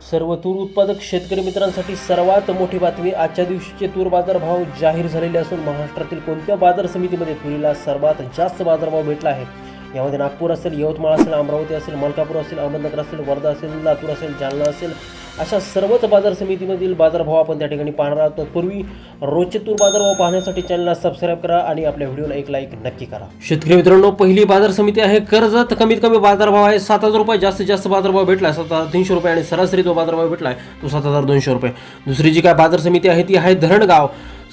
सर्व तूर उत्पादक शेतकरी मित्रांसाठी सर्वात मोठी बातमी आजच्या दिवशीचे तूर बाजारभाव जाहीर झालेले असून महाराष्ट्रातील कोणत्या बाजार समितीमध्ये तुरीला सर्वात जास्त बाजारभाव भेटला आहे? यामध्ये नागपूर असेल यवतमाळ असेल अमरावती असेल मलकापूर असेल अहमदनगर असेल वर्धा असेल लातूर असेल जालना असेल अशा सर्वच बाजार समितीमधील बाजारभाव आपण त्या ठिकाणी पाहणार आहोत. तत्पूर्वी रोजचे तूर बाजारभाव पाहण्यासाठी चॅनलला सबस्क्राईब करा आणि आपल्या व्हिडिओला एक लाईक नक्की करा. शेतकरी मित्रांनो पहिली बाजार समिती आहे कर्जत. कमीत कमी बाजारभाव आहे सात हजार रुपये. जास्तीत जास्त बाजारभाव भेटला सात हजार तीनशे रुपये आणि सरासरी जो बाजारभाव भेटला आहे तो सात हजार दोनशे रुपये. दुसरी जी काय बाजार समिती आहे ती आहे धरणगाव.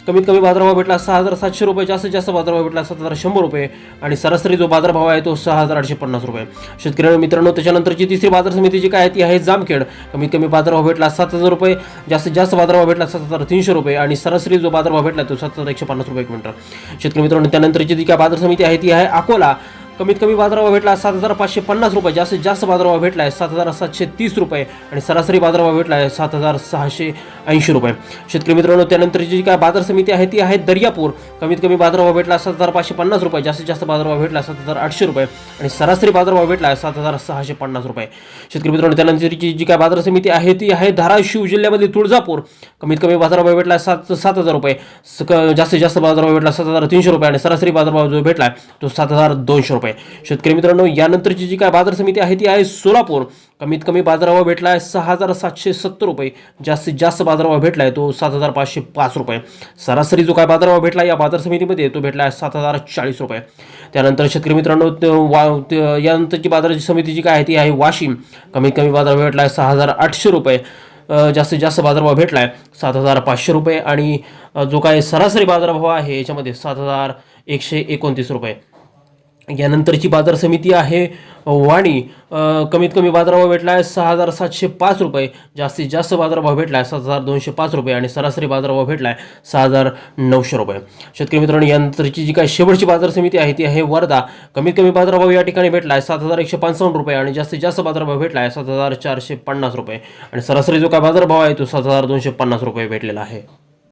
कमीत कमी बाजारभाव भेटला सहा हजार सातशे रुपये जास्तीत जास्त बाजारभाव भेटला सात हजार शंभर रुपये आणि सरासरी जो बाजारभाव आहे तो सहा हजार आठशे पन्नास रुपये. शेतकऱ्यांना मित्रांनो त्याच्यानंतरची तिसरी बाजार समिती जी काय आहे ती आहे जामखेड. कमीत कमी बाजारभाव भेटला सात हजार रुपये जास्तीत जास्त बाजारभाव भेटला सात हजार तीनशे रुपये आणि सरासरी जो बाजारभाव भेटला तो सात हजार एकशे पन्नास रुपये एक क्विंटल. शेतकरी मित्रांनो त्यानंतरची जी काय बाजार समिती आहे ती आहे अकोला. कमीत कमी बाजारभाव भेटला सात हजार पाचशे पन्नास रुपये. जास्तीत जास्त बाजारभाव भेटला आहे सात हजार सातशे तीस रुपये आणि सरासरी बाजारभाव भेटला आहे सात हजार सहाशे ऐंशी रुपये. शेतकरी मित्रांनो त्यानंतरची जी काय बाजार समिती आहे ती आहे दर्यापूर. कमीत कमी बाजारभाव भेटला सात हजार पाचशे पन्नास रुपये. जास्तीत जास्त बाजारभाव भेटला सात हजार आठशे रुपये. आणि सरासरी बाजारभाव भेटला आहे सात हजार सहाशे पन्नास रुपये. शेतकरी मित्रांनो त्यानंतरची जी काय बाजार समिती आहे ती आहे धाराशिव जिल्ह्यामध्ये तुळजापूर. कमीत कमी बाजारभाव भेटला सात सात हजार रुपये. स- क- जास्तीत जास्त बाजारभाव भेटला सात हजार तीनशे रुपये आणि सरासरी बाजारभाव जो भेटला तो सात हजार दोनशे रुपये. शेतकरी मित्रांनो यानंतरची जी काय बाजार समिती आहे ती आहे सोलापूर. कमीत कमी बाजारभाव भेटला आहे सहा हजार सातशे सत्तर रुपये. जास्तीत जास्त बाजारभाव भेटला आहे तो सात हजार पाचशे पाच रुपये. सरासरी जो काय बाजारभाव भेटला या बाजार समितीमध्ये तो भेटला आहे सात हजार चाळीस रुपये. त्यानंतर शेतकरी मित्रांनो वा यानंतरची बाजार समिती जी काय आहे ती आहे वाशिम. कमीत कमी बाजारभाव भेटला आहे सहा हजार आठशे रुपये. जास्तीत जास्त बाजारभाव भेटला आहे सात हजार पाचशे रुपये आणि जो काय सरासरी बाजारभाव आहे याच्यामध्ये सात हजार एकशे एकोणतीस रुपये. यानंतरची बाजार समिती आहे वाणी. कमीत कमी बाजारभाव भेटला आहे सहा हजार सातशे पाच रुपये. जास्तीत जास्त बाजारभाव भेटला आहे सात हजार दोनशे पाच रुपये आणि सरासरी बाजारभाव भेटला आहे सहा हजार नऊशे रुपये. शेतकरी मित्रांनो यानंतरची जी काय शेवटची बाजार समिती आहे ती आहे वर्धा. कमीत कमी बाजारभाव या ठिकाणी भेटला आहे सात हजार एकशे पंचावन्न रुपये आणि जास्तीत जास्त बाजारभाव भेटला आहे सात हजार चारशे पन्नास रुपये. आणि सरासरी जो काय बाजारभाव आहे तो सात हजार दोनशे पन्नास रुपये भेटलेला आहे.